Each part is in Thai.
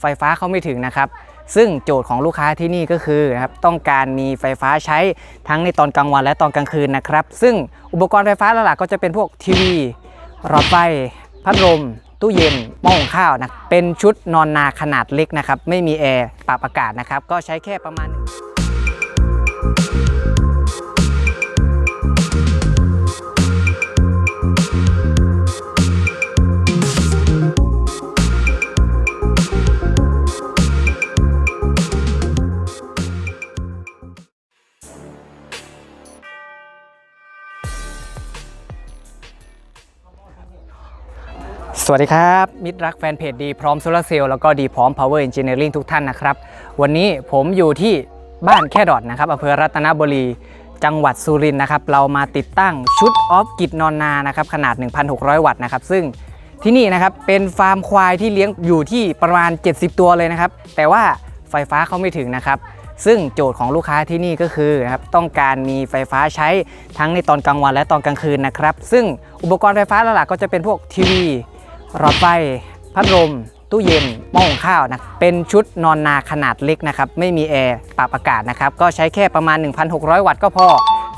ไฟฟ้าเข้าไม่ถึงนะครับ ซึ่งโจทย์ของลูกค้าที่นี่ก็คือนะครับต้องการมีไฟฟ้าใช้ทั้งในตอนกลางวันและตอนกลางคืนนะครับ ซึ่งอุปกรณ์ไฟฟ้าหลักๆก็จะเป็นพวกทีวีหลอดไฟพัดลมตู้เย็นหม้อหุงข้าวนะเป็นชุดนอนนาขนาดเล็กนะครับ ไม่มีแอร์ปรับอากาศนะครับ ก็ใช้แค่ประมาณ สวัสดีครับ มิตรรักแฟนเพจดีพร้อมโซลาร์เซลล์แล้วก็ดีพร้อม Power Engineering ทุกท่านนะครับ วันนี้ผมอยู่ที่บ้านแค่ดอดนะครับอำเภอรัตนบุรี จังหวัดสุรินทร์นะครับ เรามาติดตั้งชุดออฟกิจนอนนานะครับ ขนาด 1,600 วัตต์นะครับ ซึ่งที่นี่นะครับ เป็นฟาร์มควายที่เลี้ยงอยู่ที่ประมาณ 70 ตัวเลยนะครับ แต่ว่าไฟฟ้าเขาไม่ถึงนะครับ ซึ่งโจทย์ของลูกค้าที่นี่ก็คือนะครับต้องการมีไฟฟ้าใช้ทั้งในตอนกลางวันและตอนกลางคืนนะครับ ซึ่งอุปกรณ์ไฟฟ้าหลักๆก็จะเป็นพวกทีวี หลอดไฟ พัดลม ตู้เย็น หม้อหุงข้าวนะ เป็นชุดนอนนาขนาดเล็กนะครับ ไม่มีแอร์ ปรับอากาศนะครับ ก็ใช้แค่ประมาณ 1,600 วัตต์ก็พอ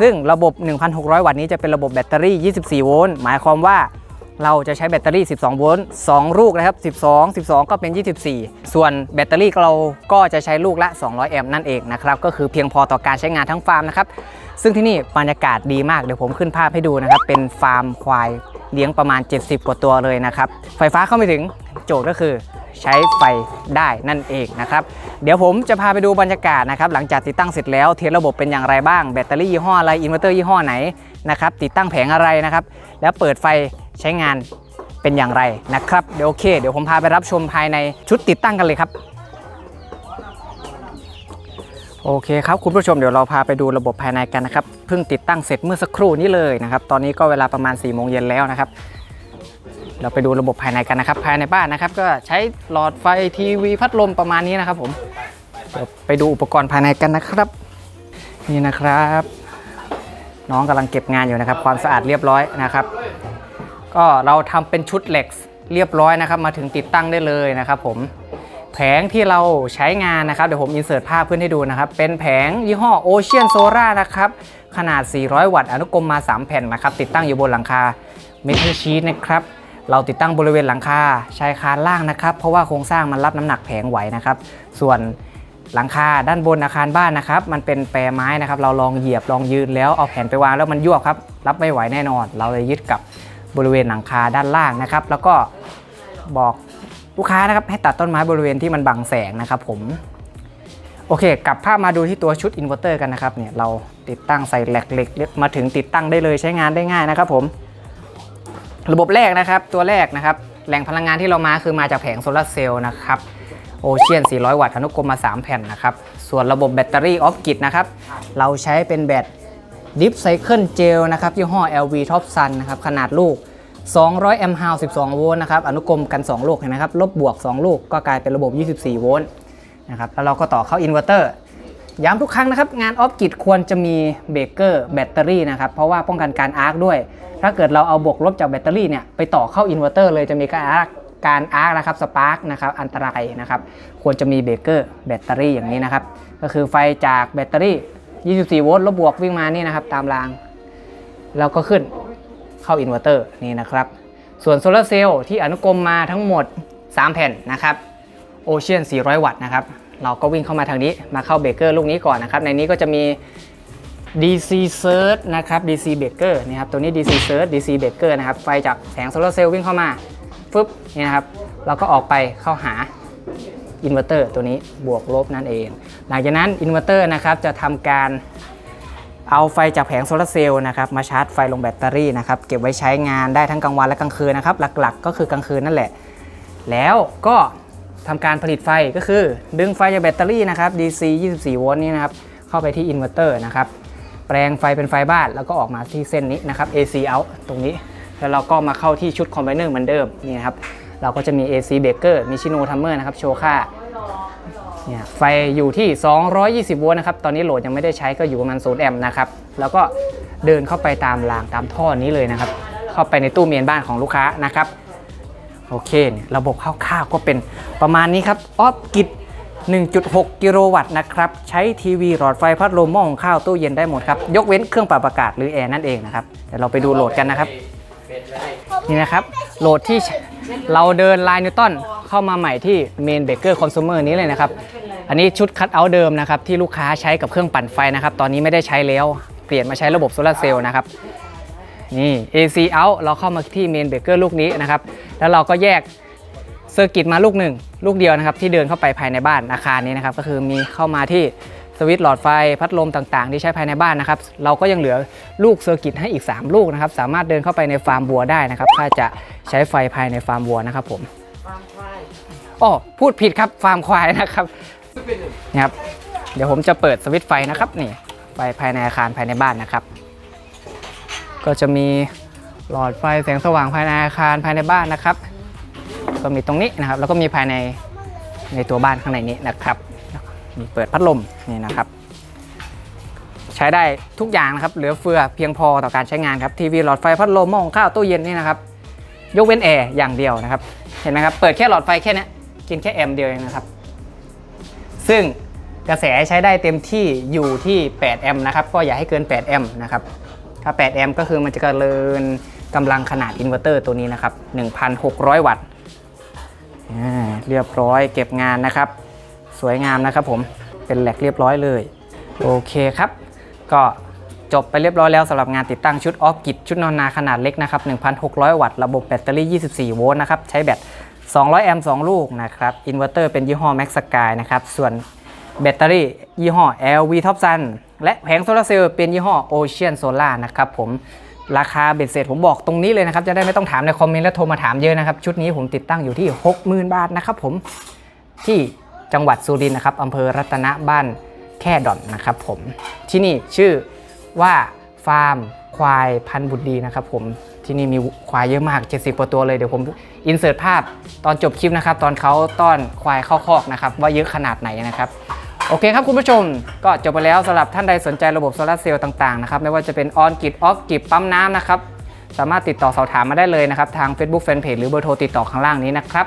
ซึ่งระบบ 1,600 วัตต์นี้จะเป็นระบบแบตเตอรี่ 24 โวลต์ หมายความว่าเราจะใช้แบตเตอรี่ 12 โวลต์ 2 ลูกนะครับ 12 12 ก็เป็น 24 ส่วนแบตเตอรี่เราก็จะใช้ลูกละ 200 แอมป์นั่นเองนะครับ ก็คือเพียงพอต่อการใช้งานทั้งฟาร์มนะครับ ซึ่งที่นี่บรรยากาศดีมาก เดี๋ยวผมขึ้นภาพให้ดูนะครับ เป็นฟาร์มควาย เลี้ยงประมาณ 70 กว่าตัวเลยนะครับ ไฟฟ้าเข้าไม่ถึงโจทย์ก็คือใช้ไฟได้นั่นเองนะครับ เดี๋ยวผมจะพาไปดูบรรยากาศนะครับ หลังจากติดตั้งเสร็จแล้วเทสระบบเป็นอย่างไรบ้าง แบตเตอรี่ยี่ห้ออะไรอินเวอร์เตอร์ยี่ห้อไหนนะครับ ติดตั้งแผงอะไรนะครับ แล้วเปิดไฟใช้งานเป็นอย่างไรนะครับ เดี๋ยวโอเค เดี๋ยวผมพาไปรับชมภายในชุดติดตั้งกันเลยครับ โอเคครับคุณผู้ชมเดี๋ยวเราพาไปดูระบบภายในกันนะครับเพิ่งติดตั้งเสร็จเมื่อสักครู่นี้เลยนะครับตอนนี้ก็เวลาประมาณ4ี่โมงเย็นแล้วนะครับ เราไปดูระบบภายในกันนะครับ ภายในบ้านนะครับ ก็ใช้หลอดไฟทีวีพัดลมประมาณนี้นะครับผมเดี๋ยวไปดูอุปกรณ์ภายในกันนะครับ นี่นะครับ น้องกำลังเก็บงานอยู่นะครับ ความสะอาดเรียบร้อยนะครับ ก็เราทำเป็นชุดเหล็กเรียบร้อยนะครับ มาถึงติดตั้งได้เลยนะครับ ผม แผงที่เราใช้งานนะครับ เดี๋ยวผมอินเสิร์ตภาพเพื่อนให้ดูนะครับ เป็นแผงยี่ห้อ Ocean Solar นะครับ ขนาด 400 วัตต์อนุกรมมา 3 แผ่นนะครับ ติดตั้งอยู่บนหลังคาเมทัลชีตนะครับ เราติดตั้งบริเวณหลังคาชายคาล่างนะครับ เพราะว่าโครงสร้างมันรับน้ำหนักแผงไหวนะครับ ส่วนหลังคาด้านบนอาคารบ้านนะครับ มันเป็นแปรไม้นะครับ เราลองเหยียบลองยืนแล้วเอาแผ่นไปวางแล้วมันยวบครับ รับไม่ไหวแน่นอน เราเลยยึดกับบริเวณหลังคาด้านล่างนะครับ แล้วก็บอก ลูกค้านะครับให้ตัดต้นไม้บริเวณที่มันบังแสงนะครับผมโอเค กลับภาพมาดูที่ตัวชุดอินเวอร์เตอร์กันนะครับเนี่ยเราติดตั้งใส่แหลกเหล็กมาถึงติดตั้งได้เลยใช้งานได้ง่ายนะครับผม ระบบแรกนะครับตัวแรกนะครับ แหล่งพลังงานที่เรามาคือมาจากแผงโซลาร์เซลล์นะครับโอเชียน 400 วัตต์อนุกรมมา 3 แผ่นนะครับ ส่วนระบบแบตเตอรี่ออฟกิดนะครับ เราใช้เป็นแบตดิฟไซเคิลเจลนะครับยี่ห้อ LV Top Sun นะครับ ขนาดลูก 200แอมป์ฮาว12 โวลต์นะครับ อนุกรมกัน 2 ลูกเห็นไหมครับ ลบบวก 2 ลูกก็กลายเป็นระบบ 24 โวลต์นะครับ แล้วเราก็ต่อเข้าอินเวอร์เตอร์ ย้ำทุกครั้งนะครับ งานออฟกิดควรจะมีเบรกเกอร์แบตเตอรี่นะครับ เพราะว่าป้องกันการอาร์คด้วย ถ้าเกิดเราเอาบวกลบจากแบตเตอรี่เนี่ยไปต่อเข้าอินเวอร์เตอร์เลยจะมีการอาร์คการอาร์คนะครับสปาร์กนะครับอันตรายนะครับ ควรจะมีเบรกเกอร์แบตเตอรี่อย่างนี้นะครับ ก็คือไฟจากแบตเตอรี่ 24 โวลต์ลบบวกวิ่งมานี่นะครับตามรางแล้วก็ขึ้น เข้าอินเวอร์เตอร์นี่นะครับ ส่วนโซลาร์เซลล์ที่อนุกรมมาทั้งหมด 3 แผ่นนะครับโอเชียน 400 วัตต์นะครับ เราก็วิ่งเข้ามาทางนี้มาเข้าเบรกเกอร์ลูกนี้ก่อนนะครับ ในนี้ก็จะมี DC Surge นะครับ DC Breaker นี่ครับ ตัวนี้ DC Surge DC Breaker นะครับ ไฟจากแสงโซลาร์เซลล์วิ่งเข้ามาฟึบนี่นะครับ เราก็ออกไปเข้าหาอินเวอร์เตอร์ตัวนี้บวกลบนั่นเอง หลังจากนั้นอินเวอร์เตอร์นะครับจะทำการ เอาไฟจากแผงโซลาร์เซลล์นะครับมาชาร์จไฟลงแบตเตอรี่นะครับเก็บไว้ใช้งานได้ทั้งกลางวันและกลางคืนนะครับหลักๆ ก็คือกลางคืนนั่นแหละ แล้วก็ทำการผลิตไฟก็คือ ดึงไฟจากแบตเตอรี่นะครับ DC 24 โวลต์นี้นะครับเข้าไปที่อินเวอร์เตอร์นะครับแปลงไฟเป็นไฟบ้านแล้วก็ออกมาที่เส้นนี้นะครับ AC out ตรงนี้ แล้วเราก็มาเข้าที่ชุดคอมไบเนอร์เหมือนเดิมนี่นะครับเราก็จะมี AC Breaker มีชิโนทัมเมอร์นะครับโชค่า เนี่ยไฟอยู่ที่ 220 โวลต์นะครับ ตอนนี้โหลดยังไม่ได้ใช้ก็อยู่ประมาณ0แอมป์นะครับ แล้วก็เดินเข้าไปตามรางตามท่อนี้เลยนะครับ เข้าไปในตู้เมนบ้านของลูกค้านะครับ โอเคเนี่ยระบบคร่าวๆก็เป็นประมาณนี้ครับ ออฟกิจ1.6 กิโลวัตต์นะครับ ใช้ทีวีหลอดไฟพัดลมหม้อหุงข้าวตู้เย็นได้หมดครับ ยกเว้นเครื่องปรับอากาศหรือแอร์นั่นเองนะครับ เดี๋ยวเราไปดูโหลดกันนะครับ นี่นะครับ โหลดที่ เราเดินไลน์นิวตันเข้ามาใหม่ที่เมนเบเกอร์คอน sumer นี้เลยนะครับ อันนี้ชุดคัตเอาท์เดิมนะครับที่ลูกค้าใช้กับเครื่องปั่นไฟนะครับ ตอนนี้ไม่ได้ใช้แล้ว เปลี่ยนมาใช้ระบบโซลาร์เซลล์นะครับ นี่ AC out เราเข้ามาที่เมนเบเกอร์ลูกนี้นะครับ แล้วเราก็แยกเซอร์กิตมาลูกหนึ่งลูกเดียวนะครับที่เดินเข้าไปภายในบ้านอาคารนี้นะครับก็คือมีเข้ามาที่ สวิตช์หลอดไฟพัดลมต่างๆ ที่ใช้ภายในบ้านนะครับ เราก็ยังเหลือลูกเซอร์กิตให้อีก 3 ลูกนะครับ สามารถเดินเข้าไปในฟาร์มวัวได้นะครับ ถ้าจะใช้ไฟภายในฟาร์มวัวนะครับผมอ๋อพูดผิดครับฟาร์มควายนะครับนี่ครับ เดี๋ยวผมจะเปิดสวิตช์ไฟนะครับนี่ไฟภายในอาคารภายในบ้านนะครับ ก็จะมีหลอดไฟแสงสว่างภายในอาคารภายในบ้านนะครับ ก็มีตรงนี้นะครับ แล้วก็มีภายในในตัวบ้านข้างในนี้นะครับ มีเปิดพัดลมนี่นะครับ ใช้ได้ทุกอย่างนะครับ เหลือเฟือเพียงพอต่อการใช้งานครับทีวีหลอดไฟพัดลมหม้อหุงข้าวตู้เย็นนี่นะครับ ยกเว้นแอร์อย่างเดียวนะครับ เห็นไหมครับเปิดแค่หลอดไฟแค่เนี้ยกินแค่แอมป์เดียวเองนะครับ ซึ่งกระแสใช้ได้เต็มที่อยู่ที่ 8 แอมป์นะครับ ก็อย่าให้เกิน 8 แอมป์นะครับ ถ้า 8 แอมป์ก็คือมันจะเจริญกำลังขนาดอินเวอร์เตอร์ตัวนี้นะครับ 1,600 วัตต์เรียบร้อยเก็บงานนะครับ สวยงามนะครับผมเป็นแหลกเรียบร้อยเลย โอเคครับ ก็จบไปเรียบร้อยแล้วสำหรับงานติดตั้งชุดออฟกิจชุดนอนนาขนาดเล็กนะครับ 1,600 วัตต์ระบบแบตเตอรี่ 24 โวลต์นะครับ ใช้แบต 200 แอมป์ 2 ลูกนะครับ อินเวอร์เตอร์เป็นยี่ห้อ Max Sky นะครับ ส่วนแบตเตอรี่ยี่ห้อ LV Top Sun และแผงโซลาร์เซลล์เป็นยี่ห้อ Ocean Solar นะครับผมราคาเบ็ดเสร็จผมบอกตรงนี้เลยนะครับ จะได้ไม่ต้องถามในคอมเมนต์และโทรมาถามเยอะนะครับ ชุดนี้ผมติดตั้งอยู่ที่ 60,000 บาทนะครับผมที่ จังหวัดสุรินทร์นะครับอำเภอรัตนบ้านแค่ดอนนะครับผมที่นี่ชื่อว่าฟาร์มควายพันธุ์บุตรดีนะครับผมที่นี่มีควายเยอะมาก 70กว่าตัวเลยเดี๋ยวผมอินเสิร์ตภาพตอนจบคลิปนะครับ ตอนเขาต้อนควายเข้าคอกนะครับ ว่าเยอะขนาดไหนนะครับ โอเคครับคุณผู้ชม ก็จบไปแล้วสำหรับท่านใดสนใจระบบโซลาร์เซลล์ต่างๆนะครับ ไม่ว่าจะเป็นออนกิจออฟกิจปั๊มน้ำนะครับ สามารถติดต่อสอบถามมาได้เลยนะครับ ทาง Facebook Fanpage หรือเบอร์โทรติดต่อข้างล่างนี้นะครับ